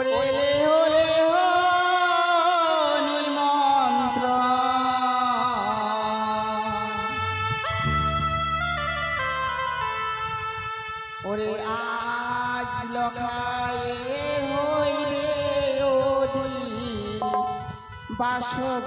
ওরে হো নিমন্ত্রণ ওরে আজ লখায়ে হইবে ওদি বাসব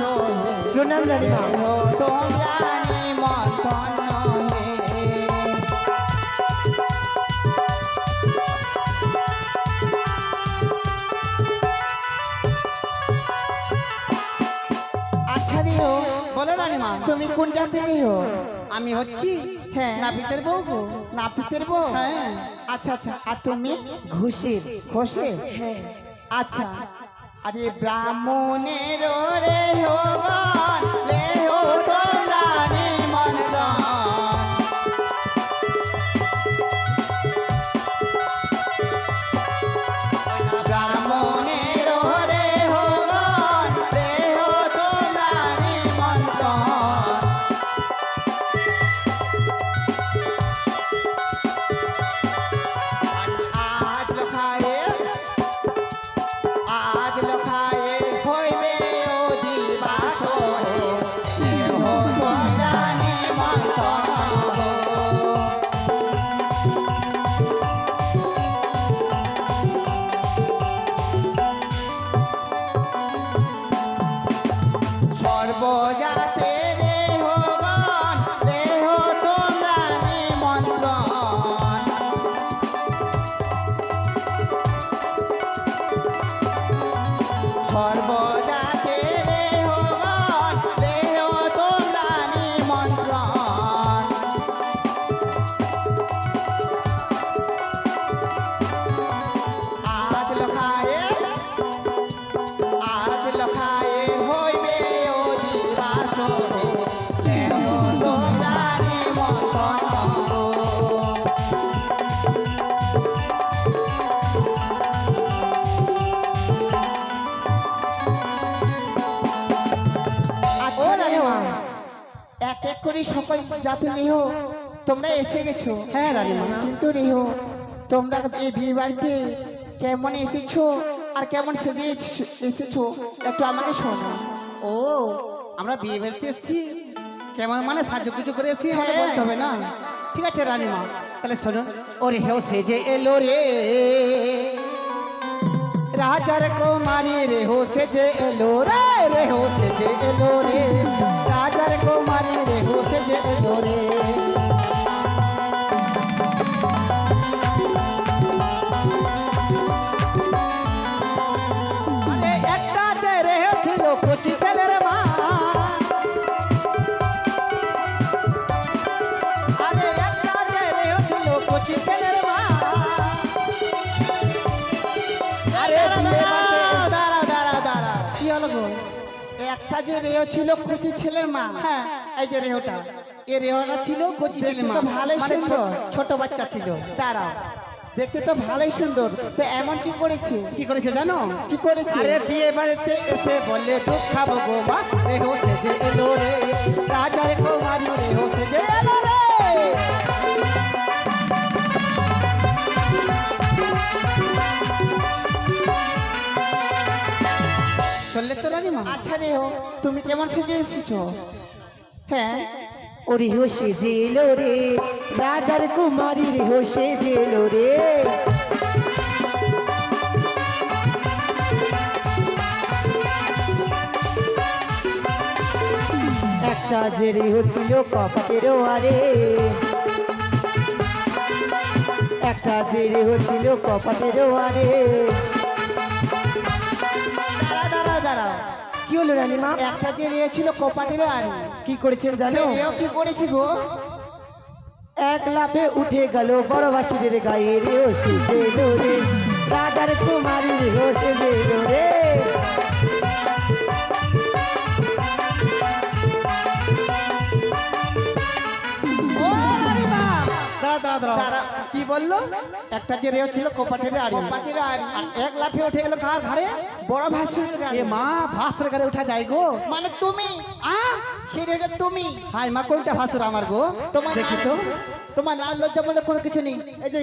প্রণাম রানীমা তোমরা নিমন্ত্রণ আচ্ছা রিও বলো রানীমা তুমি কোন জাতের রিও আমি হচ্ছি হ্যাঁ নাপিতের বউ গো নাপিতের বউ হ্যাঁ। আচ্ছা আচ্ছা আর তুমি ঘুষের ঘষে হ্যাঁ আচ্ছা আরে ব্রাহ্মণের রে হোগান রে হো তোমরা নিমন্ত্রণ বোঝা এক এক করে সকল জাতি নিহ। তোমরা এসে গেছো। হ্যাঁ রানীমা। কিন্তু নিহ তোমরা এই বিয়ে বাড়িতে কেমন এসেছ আর কেমন সেজে এসেছো- একটু আমাকে শোনো ও আমরা বিয়ে বাড়িতে এসেছি। কেমন মানে সাহায্য সাজুগুজু করে এসেছি আমাকে হ্যাঁ। বলতে হবে না? ঠিক আছে রানীমা। তাহলে শোনো। ওরে হেও সেজে এলো রে। রাজার কুমারী রে হো সেজে এলো রে রে হো সেজে এলো রে। দাঁড়া গো। একটা যে রেও ছিল কুচি ছেলের মা। হ্যাঁ এই যে রেহটা এই রেহটা ছিল কচি ছেলের ছেলে মা। ভালো ভালোই মানে ছোট- সুন্দর। ছোট বাচ্চা ছিল। দাঁড়াও। দেখতে তো ভালোই সুন্দর। তো এমন কি করেছে? কি করেছে জানো? কি করেছে? আরে বিয়ে বাড়িতে এসে বলে দুঃখ খাব গো মা। রেহো সেজে এলো রে। চললে তো রানীমা আচ্ছা তুমি কেমন সেজে এসেছ? হ্যাঁ? ওরে হো সেজেলো রে রাজার কুমারী রে হো সেজেলো রে। একটা জেরি হচ্ছিল কপাটের আরে একটা জেরি হচ্ছিল কপাটের আরে দাঁড়াও। কি হলো রানীমা একটা যে রে ছিল কপাটের আড়ি। কি করেছেন জানো? রেও কি করেছি গো? এক লাফে উঠে গেল বড় বাসিরের গায়ে রে ও সে গেলো রে। রাজার কুমারীর হোসে গেলো রে। ও রানীমা দাঁড়া দাঁড়া দাঁড়া দাঁড়া। কি বলল? একটা যে রেও ছিল কপাটের আড়ি। কপাটের আড়ি। আর এক লাফে উঠে গেল কার ঘাড়ে? বড় ভাসুরের এ মা ভাসুর ঘরে উঠা যায় গো। মানে তুমি? আ? সেটা তুমি। হাই মা কোনটা ভাসুর আমার গো? তোমার দেখি তো। তোমার লাল লজ্জা বলে কোনো কিছু নেই। এই যে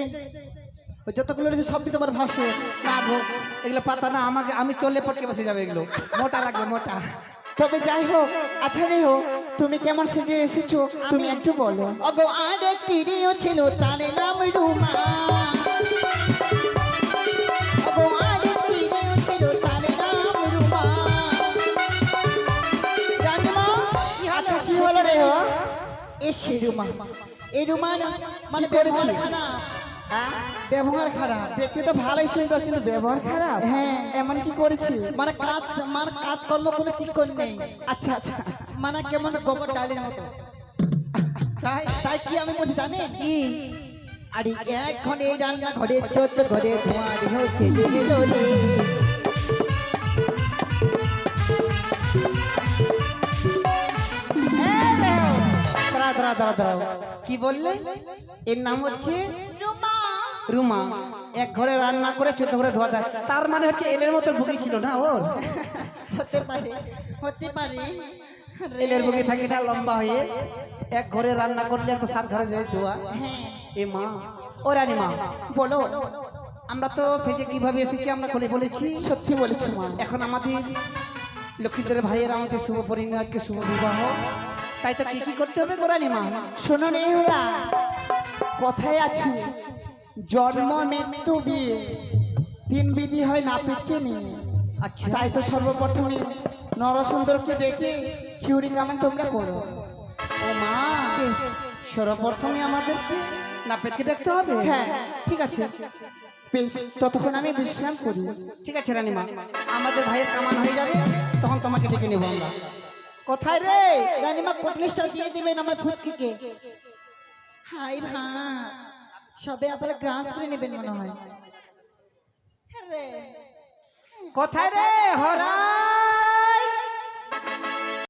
ওই যতগুলো রয়েছে সবই তোমার ভাসুর না গো এগুলো পাতা না আমাকে আমি চলে পটকে বসে যাবে এগুলো। মোটা লাগবে মোটা। তবে যাই হোক আচ্ছা রে হোক তুমি কেমন সেজে এসেছ? তুমি একটু বলো। অগো আর একটি ছিল তার নাম রুমা। এসে রুমা এই রুমা মানে করেছি? ব্যবহার খারাপ দেখতে তো ভালোই সুন্দর কিন্তু ব্যবহার খারাপ? হ্যাঁ। এমন কি করেছি মানে কাজ মানে কাজকর্ম কোনো চিকন নেই। আচ্ছা আচ্ছা। মানে কেমন গোবর ডালের মতো। তাই তাই কি আমি বলছি জানেন কি? আরে এক ঘরে রান্না ঘরে চোদ্দ ঘরে ধোঁয়া দেহ দাঁড়া দাঁড়া দাঁড়া দাঁড়াও। কি বললে? এর নাম হচ্ছে রুমা। এক ঘরে রান্না করে চোদ্দ ঘরে ধোয়া দেয়। তার মানে হচ্ছে এলের মতো ভুগি ছিল না ওর? হতে পারে হতে পারে। এলের ভুগি থাকে না লম্বা হয়ে এক ঘরে রান্না করলে একটা সাত ঘরে যায় ধোয়া। হ্যাঁ। এ মা ও রানী মা বলো আমরা তো সেটা কীভাবে এসেছি আমরা খুলে বলেছি? সত্যি বলেছি মা। এখন আমাদের লক্ষ্মীদের ভাইয়ের আমাদের শুভ পরিণয় আজকে শুভ বিবাহ। তাই তো কি কি করতে হবে গোরানি মা? শোনো রে ওরা কথায় আছে জন্ম মৃত্যু বিয়ে। তিন বিধি হয় নাপিতকে নিয়ে। আচ্ছা। তাই তো সর্বপ্রথমে নরসুন্দরকে ডেকে খিউরি কামান তোমরা করো। ও মা সর্বপ্রথমে আমাদেরকে নাপেদকে দেখতে হবে? হ্যাঁ। ঠিক আছে। বেশ ততক্ষণ আমি বিশ্রাম করি। ঠিক আছে রানীমা। আমাদের ভাইয়ের কামান হয়ে যাবে। তখন তোমাকে ডেকে নেব আমরা। কোথায় রে? রানীমা কোটলিশটা দিয়ে দিবেন আমার ফুচকিকে হাই ভা সবে আবার গ্রাস করে নেবেন মনে হয়। হ্যাঁ। কোথায় রে? হরা